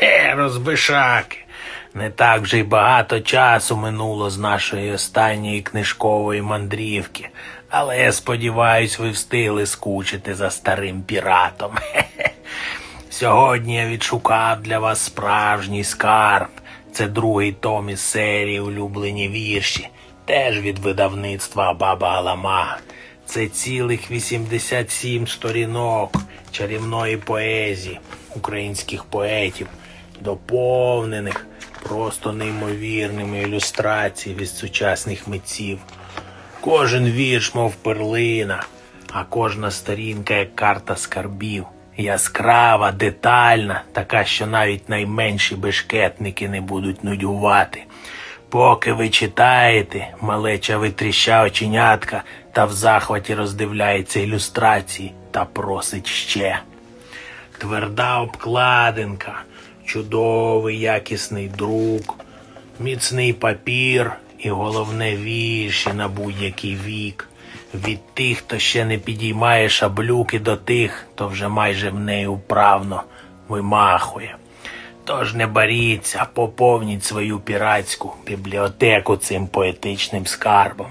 Хе, розбишаки. Не так вже й багато часу минуло з нашої останньої книжкової мандрівки, але я сподіваюсь, ви встигли скучити за старим піратом. Хе-хе. Сьогодні я відшукав для вас справжній скарб. Це другий том із серії Улюблені вірші, теж від видавництва Баба Алама. Це цілих 87 сторінок чарівної поезії українських поетів, доповнених просто неймовірними ілюстраціями від сучасних митців. Кожен вірш, мов перлина, а кожна сторінка як карта скарбів. Яскрава, детальна, така, що навіть найменші бешкетники не будуть нудьгувати. Поки ви читаєте, малеча витріща оченятка та в захваті роздивляється ілюстрації та просить ще. Тверда обкладинка, чудовий якісний друк, міцний папір і головне вірші на будь-який вік. Від тих, хто ще не підіймає шаблюки, до тих, хто вже майже в неї вправно вимахує. Тож не боріться, поповніть свою піратську бібліотеку цим поетичним скарбом.